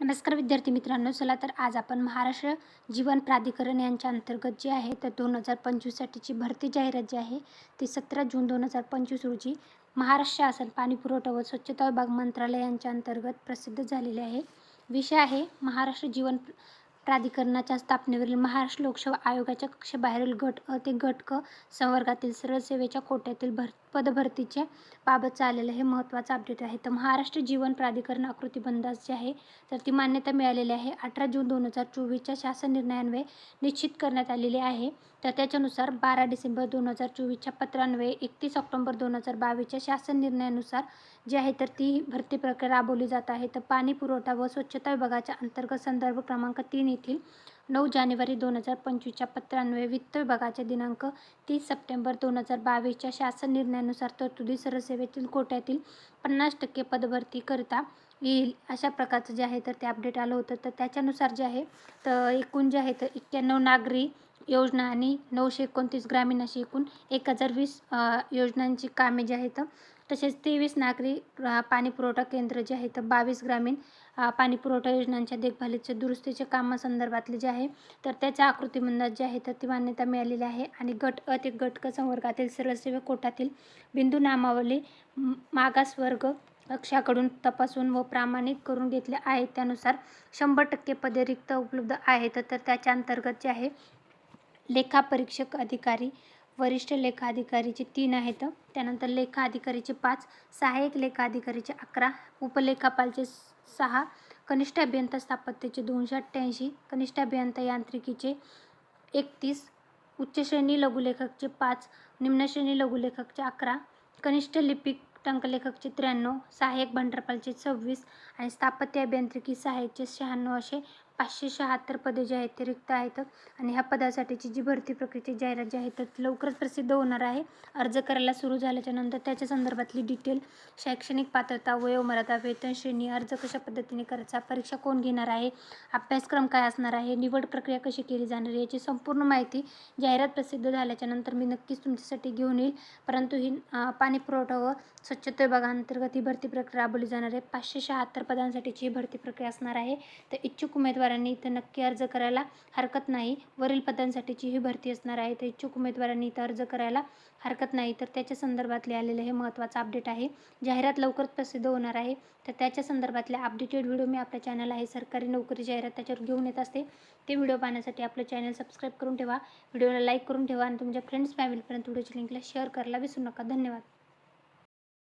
नमस्कार विद्यार्थी मित्रांनो चला तर आज आपण महाराष्ट्र जीवन प्राधिकरण यांच्या अंतर्गत जे आहे तर दोन हजार पंचवीससाठीची भरती जाहिरात जी आहे ती सतरा जून दोन हजार पंचवीस रोजी महाराष्ट्र शासन पाणी पुरवठा व स्वच्छता विभाग मंत्रालय यांच्या अंतर्गत प्रसिद्ध झालेले आहे. विषय आहे महाराष्ट्र जीवन प्राधिकरणाच्या स्थापनेवरील महाराष्ट्र लोकसेवा आयोगाच्या कक्षेबाहेरील गट अ ते गट क संवर्गातील सरळ सेवेच्या कोट्यातील भर पदभरतीचे बाबत चाललेलं हे महत्त्वाचं अपडेट आहे. तर महाराष्ट्र जीवन प्राधिकरण आकृतीबंधास जे आहे तर ती मान्यता मिळालेली आहे. अठरा जून दोन हजार चोवीसच्या शासन निर्णयान्वये निश्चित करण्यात आलेली आहे. तर त्याच्यानुसार बारा डिसेंबर दोन हजार चोवीसच्या पत्रान्वये एकतीस ऑक्टोंबर दोन हजार बावीसच्या शासन निर्णयानुसार जी आहे तर ती भरती प्रक्रिया राबवली जात आहे. तर पाणी पुरवठा व स्वच्छता विभागाच्या अंतर्गत संदर्भ क्रमांक तीन येथील नऊ जानेवारी दोन हजार पंचवीसच्या पत्रान्वये वित्त विभागाच्या दिनांक तीस सप्टेंबर दोन हजार बावीसच्या शासन निर्णयानुसार तरतुदी सरसेवेतील कोट्यातील पन्नास टक्के पदभरतीकरिता येईल अशा प्रकारचं जे आहे तर ते अपडेट आलं होतं. तर त्याच्यानुसार जे आहे तर एकूण जे आहे तर एक्क्याण्णव नागरी योजना आणि नऊशे एकोणतीस ग्रामीण अशी एकूण एक हजार वीस योजनांची कामे जी आहेत तसेच तेवीस नागरी पाणी पुरवठा केंद्र जे आहे तर बावीस ग्रामीण पाणी पुरवठा योजनांच्या देखभालीच्या दुरुस्तीच्या कामासंदर्भातले जे आहे तर त्याच्या आकृतीबंधात जे आहे तर ती मान्यता मिळालेली आहे. आणि गट अ ते गट क संवर्गातील सर्वसेवक कोटातील बिंदू नामावली मागासवर्ग कक्षाकडून तपासून व प्रामाणिक करून घेतले आहेत. त्यानुसार शंभर टक्के पदे रिक्त उपलब्ध आहेत. तर त्याच्या अंतर्गत जे आहे लेखापरीक्षक अधिकारी वरिष्ठ लेखा अधिकारीचे तीन आहेत. त्यानंतर लेखा अधिकारीचे पाच सहाय्यक लेखा अधिकारीचे अकरा उपलेखापालचे सहा कनिष्ठ अभियंता स्थापत्याचे दोनशे अठ्ठ्याऐंशी कनिष्ठ अभियंता यांत्रिकीचे एकतीस उच्च श्रेणी लघुलेखकचे पाच निम्नश्रेणी लघुलेखकचे अकरा कनिष्ठ लिपिक टंकलेखकचे त्र्याण्णव सहाय्यक भंडारपालचे सव्वीस आणि स्थापत्य अभियांत्रिकी सहाय्यकचे शहाण्णव असे पाचशे शहात्तर पदे जे आहेत ते रिक्त आहेत. आणि ह्या पदासाठीची जी भरती प्रक्रियेची जाहिरात जी आहे तर लवकरच प्रसिद्ध होणार आहे. अर्ज करायला सुरू झाल्याच्यानंतर त्याच्या संदर्भातली डिटेल शैक्षणिक पात्रता वयोमर्यादा वेतन श्रेणी अर्ज कशा पद्धतीने करायचा परीक्षा कोण घेणार आहे अभ्यासक्रम काय असणार आहे निवड प्रक्रिया कशी केली जाणार आहे याची संपूर्ण माहिती जाहिरात प्रसिद्ध झाल्याच्यानंतर मी नक्कीच तुमच्यासाठी घेऊन येईल. परंतु ही पाणी पुरवठा व स्वच्छता विभागांतर्गत ही भरती प्रक्रिया राबवली जाणार आहे. पाचशे शहात्तर पदांसाठीची ही भरती प्रक्रिया असणार आहे. तर इच्छुक उमेदवार उमेदवारांनी इथं नक्की अर्ज करायला हरकत नाही. वरील पदांसाठीची ही भरती असणार आहे. तर इच्छुक उमेदवारांनी इथं अर्ज करायला हरकत नाही. तर त्याच्या संदर्भातले आलेले हे महत्त्वाचं अपडेट आहे. जाहिरात लवकरच प्रसिद्ध होणार आहे. तर त्याच्या संदर्भातले अपडेटेड व्हिडिओ मी आपल्या चॅनल आहे. सरकारी नोकरी जाहिरात त्याच्यावर घेऊन येत असते. ते व्हिडिओ पाहण्यासाठी आपलं चॅनल सबस्क्राईब करून ठेवा. व्हिडिओला लाईक करून ठेवा आणि तुमच्या फ्रेंड्स फॅमिलीपर्यंत व्हिडिओची लिंकला शेअर करायला विसरू नका. धन्यवाद.